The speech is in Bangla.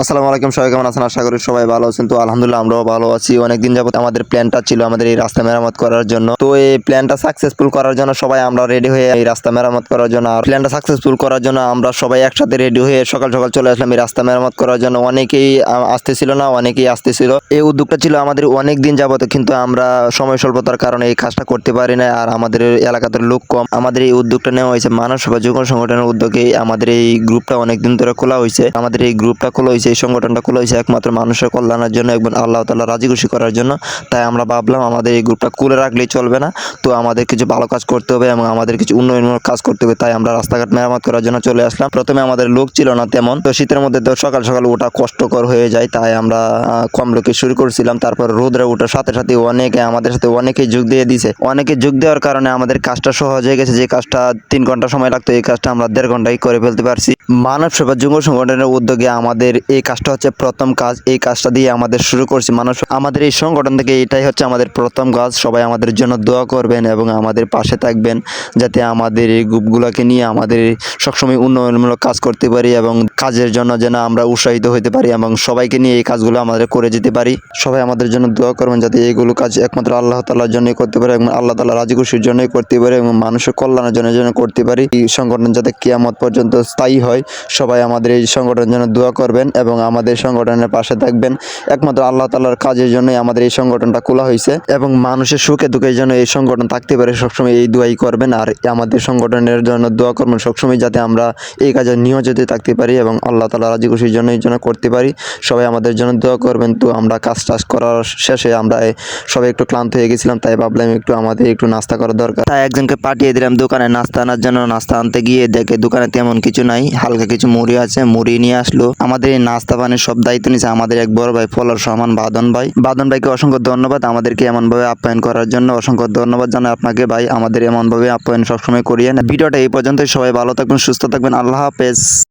আসসালামু আলাইকুম, সবাই কেমন আছেন? আশা করি সবাই ভালো আছেন। তো আলহামদুলিল্লাহ আমরাও ভালো আছি। অনেকদিন যাবত আমাদের প্ল্যানটা ছিল আমাদের এই রাস্তা মেরামত করার জন্য। তো এই প্ল্যানটা সাকসেসফুল করার জন্য সবাই আমরা রেডি হয়ে এই রাস্তা মেরামত করার জন্য আর প্ল্যানটা সাকসেসফুল করার জন্য আমরা সবাই একসাথে রেডি হয়ে সকাল সকাল চলে আসলাম এই রাস্তা মেরামত করার জন্য। অনেকেই আসতেছিল না, অনেকেই আসতেছিল। এই উদ্যোগটা ছিল আমাদের অনেক দিন যাবত কিন্তু আমরা সময় স্বল্পতার কারণে এই কাজটা করতে পারি না আর আমাদের এলাকাতে লোক কম। আমাদের এই উদ্যোগটা নেওয়া হয়েছে মানব সেবা যুব সংগঠনের উদ্যোগে। আমাদের এই গ্রুপটা অনেক দিন ধরে খোলা হয়েছে। আমাদের এই গ্রুপটা খোলা হয়েছে এই সংগঠনটা খোলা হয়েছে একমাত্র মানুষের কল্যাণের জন্য এবং আল্লাহ তাল্লাহ রাজি খুশি করার জন্য। তাই আমরা ভাবলাম আমাদের এই গ্রুপটা খুলে রাখলেই চলবে না। তো আমাদের কিছু ভালো কাজ করতে হবে এবং আমাদের কিছু উন্নয়নমূলক কাজ করতে হবে, তাই আমরা রাস্তাঘাট মেরামত করার জন্য চলে আসলাম। প্রথমে আমাদের লোক ছিল না তেমন। তো শীতের মধ্যে তো সকাল সকাল ওটা কষ্টকর হয়ে যায়, তাই আমরা কম লোকে শুরু করেছিলাম। তারপর রোদরা ওঠার সাথে সাথে অনেকে আমাদের সাথে অনেকেই যোগ দিয়ে দিছে অনেকে যোগ দেওয়ার কারণে আমাদের কাজটা সহজ হয়ে গেছে। যে কাজটা তিন ঘণ্টা সময় লাগতো, এই কাজটা আমরা দেড় ঘন্টায় করে ফেলতে পারছি। মানব সেবা যুব সংগঠনের উদ্যোগে আমাদের এই কাজটা হচ্ছে প্রথম কাজ, এই কাজটা দিয়ে আমাদের শুরু করছি। মানুষ, আমাদের এই সংগঠন থেকে এটাই হচ্ছে আমাদের প্রথম কাজ। সবাই আমাদের জন্য দোয়া করবেন এবং আমাদের পাশে থাকবেন, যাতে আমাদের এই গ্রুপগুলোকে নিয়ে আমাদের সবসময় উন্নয়নমূলক কাজ করতে পারি এবং কাজের জন্য যেন আমরা উৎসাহিত হতে পারি এবং সবাইকে নিয়ে এই কাজগুলো আমাদের করে যেতে পারি। সবাই আমাদের জন্য দোয়া করবেন যাতে এইগুলো কাজ একমাত্র আল্লাহ তাল্লাহর জন্যই করতে পারে এবং আল্লাহ তাল্লাহ রাজি জন্যই করতে পারি এবং মানুষের কল্যাণের জন্য জন্য করতে পারি। এই সংগঠন যাতে কিয়ামত পর্যন্ত স্থায়ী হয়, সবাই আমাদের এই সংগঠনের জন্য দোয়া করবেন এবং আমাদের সংগঠনের পাশে থাকবেন। একমাত্র আল্লাহ তাল্লাহর কাজের জন্যই আমাদের এই সংগঠনটা খোলা হয়েছে এবং মানুষের সুখে দুঃখের জন্য এই সংগঠন থাকতে পারে, সবসময় এই দোয়াই করবেন। আর আমাদের সংগঠনের জন্য দোয়া করবেন সবসময় যাতে আমরা এই কাজে নিয়োজিত থাকতে পারি এবং আল্লাহ তালা রাজি খুশির জন্য এই জন্য করতে পারি। সবাই আমাদের জন্য দোয়া করবেন। তো আমরা কাজ টাজ করার শেষে আমরা সবাই একটু ক্লান্ত হয়ে গেছিলাম, তাই ভাবলাম একটু আমাদের একটু নাস্তা করা দরকার। তাই একজনকে পাঠিয়ে দিলাম দোকানে নাস্তা আনার জন্য। নাস্তা আনতে গিয়ে দেখে দোকানে তেমন কিছু নাই, হালকা কিছু মুড়ি আছে, মুড়ি নিয়ে আসলো। আমাদের এই নাস্তা পানির সব দায়িত্ব নিয়েছে আমাদের এক বড় ভাই ফলার সমান বাদন ভাই। বাদন ভাইকে অসংখ্য ধন্যবাদ আমাদেরকে এমন ভাবে আপ্যায়ন করার জন্য। অসংখ্য ধন্যবাদ জানাই আপনাকে ভাই, আমাদের এমন ভাবে আপ্যায়ন সবসময় করিয়েন ভিডিওটা এই পর্যন্তই, সবাই ভালো থাকবেন, সুস্থ থাকবেন, আল্লাহ হাফেজ।